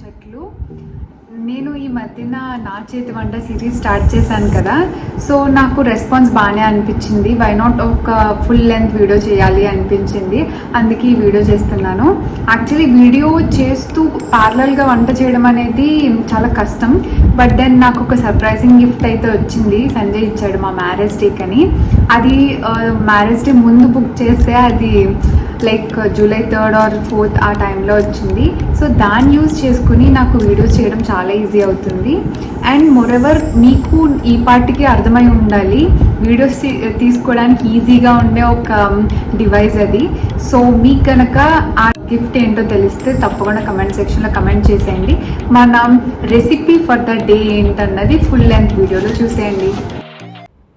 చెట్లు. నేను ఈ మధ్యన నా చేతి వంట సిరీస్ స్టార్ట్ చేశాను కదా. సో నాకు రెస్పాన్స్ బాగానే అనిపించింది. వై నాట్ ఒక ఫుల్ లెంత్ వీడియో చేయాలి అనిపించింది. అందుకే ఈ వీడియో చేస్తున్నాను. యాక్చువల్లీ వీడియో చేస్తూ పార్లల్గా వంట చేయడం అనేది చాలా కష్టం. బట్ దెన్ నాకు ఒక సర్ప్రైజింగ్ గిఫ్ట్ అయితే వచ్చింది. సంజయ్ ఇచ్చాడు మా మ్యారేజ్ డేకి అని అది మ్యారేజ్ డే ముందు బుక్ చేస్తే అది like July third or fourth ఆ టైంలో వచ్చింది. సో దాన్ని యూజ్ చేసుకుని నాకు వీడియోస్ చేయడం చాలా ఈజీ అవుతుంది. అండ్ మోరెవర్ మీకు ఈ పార్ట్కి అర్థమై ఉండాలి వీడియోస్ తీ- తీసుకోవడానికి ఈజీగా ఉండే ఒక um, డివైస్ అది. సో మీకు కనుక ఆ గిఫ్ట్ ఏంటో తెలిస్తే తప్పకుండా కమెంట్ సెక్షన్లో కమెంట్ చేసేయండి. మన రెసిపీ ఫర్ ద డే ఏంటన్నది ఫుల్ లెంత్ వీడియోలో చూసేయండి.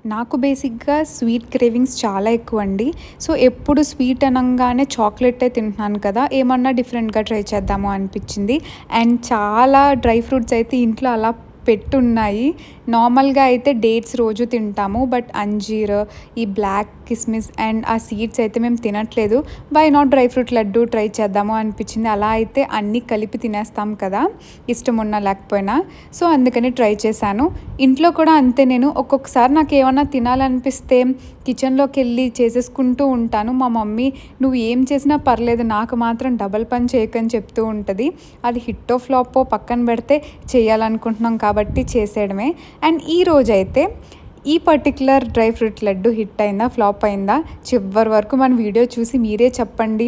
నాకు బేసిక్గా స్వీట్ క్రేవింగ్స్ చాలా ఎక్కువ అండి సో ఎప్పుడు స్వీట్ అనగానే చాక్లెటే తింటున్నాను కదా ఏమన్నా డిఫరెంట్గా ట్రై చేద్దాము అనిపించింది. అండ్ చాలా డ్రై ఫ్రూట్స్ అయితే ఇంట్లో అలా పెట్టున్నాయి. నార్మల్గా అయితే డేట్స్ రోజు తింటాము బట్ అంజీర్ ఈ బ్లాక్ కిస్మిస్ అండ్ ఆ సీడ్స్ అయితే మేము తినట్లేదు. Why not dry fruit laddu try చేద్దాము అనిపించింది. అలా అయితే అన్నీ కలిపి తినేస్తాం కదా ఇష్టం ఉన్నా లేకపోయినా. సో అందుకని ట్రై చేశాను. ఇంట్లో కూడా అంతే నేను ఒక్కొక్కసారి నాకు ఏమన్నా తినాలనిపిస్తే కిచెన్లోకి వెళ్ళి చేసేసుకుంటూ ఉంటాను. మా మమ్మీ నువ్వు ఏం చేసినా పర్లేదు నాకు మాత్రం డబల్ పని చేయకని చెప్తూ ఉంటుంది. అది హిట్టో ఫ్లాపో పక్కన పెడితే చేయాలనుకుంటున్నాం కాబట్టి చేసేయడమే. అండ్ ఈ రోజైతే ఈ particular dry fruit laddu hit అయిందా ఫ్లాప్ అయిందా చివరి వరకు మన వీడియో చూసి మీరే చెప్పండి.